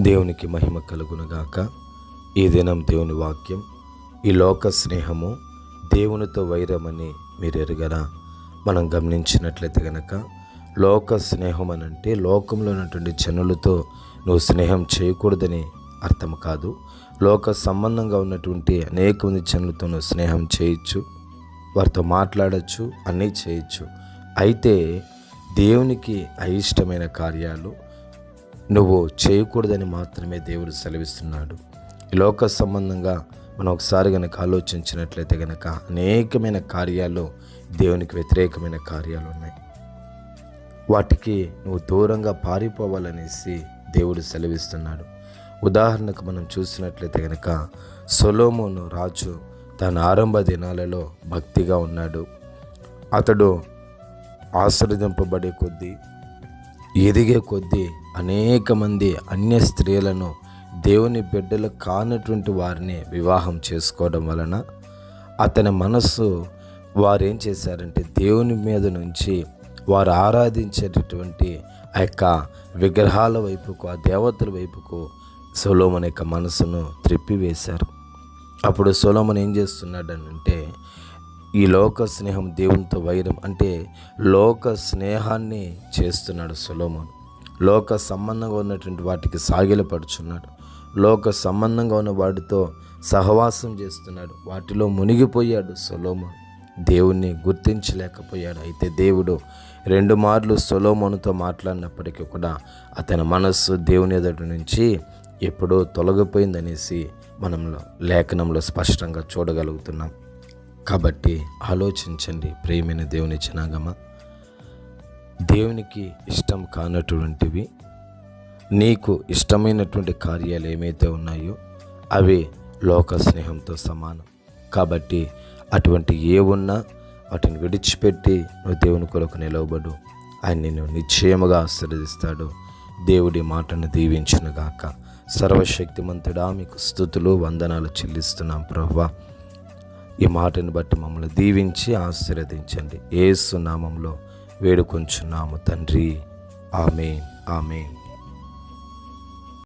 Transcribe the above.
దేవునికి మహిమ కలుగునుగాక. ఈ దినం దేవుని వాక్యం ఈ లోక స్నేహము దేవునితో వైరమని మీరు ఎరగరా? మనం గమనించినట్లయితే గనక లోక స్నేహం అని అంటే లోకంలో ఉన్నటువంటి జనులతో నువ్వు స్నేహం చేయకూడదని అర్థం కాదు. లోక సంబంధంగా ఉన్నటువంటి అనేక మంది జనులతో నువ్వు స్నేహం చేయొచ్చు వారితో మాట్లాడచ్చు అన్నీ చేయొచ్చు. అయితే దేవునికి అయిష్టమైన కార్యాలు నువ్వు చేయకూడదని మాత్రమే దేవుడు సెలవిస్తున్నాడు. లోక సంబంధంగా మనం ఒకసారి కనుక ఆలోచించినట్లయితే కనుక అనేకమైన కార్యాలు దేవునికి వ్యతిరేకమైన కార్యాలు ఉన్నాయి. వాటికి నువ్వు దూరంగా పారిపోవాలనేసి దేవుడు సెలవిస్తున్నాడు. ఉదాహరణకు మనం చూసినట్లయితే కనుక సొలోమోను రాజు తన ఆరంభ దినాలలో భక్తిగా ఉన్నాడు. అతడు ఆశ్రదింపబడే కొద్దీ ఎదిగే కొద్దీ అనేక మంది అన్య స్త్రీలను దేవుని బిడ్డలు కానటువంటి వారిని వివాహం చేసుకోవడం వలన అతని మనస్సు వారు ఏం చేశారంటే దేవుని మీద నుంచి వారు ఆరాధించేటటువంటి ఆ యొక్క విగ్రహాల వైపుకు ఆ దేవతల వైపుకు సొలోమన్ యొక్క మనసును త్రిప్పివేశారు. అప్పుడు సొలోమన్ ఏం చేస్తున్నాడనంటే ఈ లోక స్నేహం దేవునితో వైరం అంటే లోక స్నేహాన్ని చేస్తున్నాడు సులోమోను. లోక సంబంధంగా ఉన్నటువంటి వాటికి సాగిలపడుచున్నాడు. లోక సంబంధంగా ఉన్న వాటితో సహవాసం చేస్తున్నాడు. వాటిలో మునిగిపోయాడు సొలోమన్. దేవుణ్ణి గుర్తించలేకపోయాడు. అయితే దేవుడు రెండు మార్లు సొలోమోనుతో మాట్లాడినప్పటికీ కూడా అతని మనస్సు దేవుని ఎదుటి నుంచి ఎప్పుడో తొలగిపోయిందనేసి మనం లేఖనంలో స్పష్టంగా చూడగలుగుతున్నాం. కాబట్టి ఆలోచించండి ప్రేమైన దేవుని జనాగమ. దేవునికి ఇష్టం కానటువంటివి నీకు ఇష్టమైనటువంటి కార్యాలు ఏమైతే ఉన్నాయో అవి లోక స్నేహంతో సమానం. కాబట్టి అటువంటి ఏ ఉన్నా వాటిని విడిచిపెట్టి నువ్వు దేవుని కొరకు నిలవబడు. ఆయన నిన్ను నిశ్చయముగా ఆశీర్వదిస్తాడు. దేవుడి మాటను దీవించునుగాక. సర్వశక్తిమంతుడా మీకు స్థుతులు వందనాలు చెల్లిస్తున్నాం ప్రభా. ఈ మాటను బట్టి మమ్మల్ని దీవించి ఆశీర్వదించండి. ఏసు నామంలో వేడుకొంచున్నాము తండ్రి. ఆమె ఆమె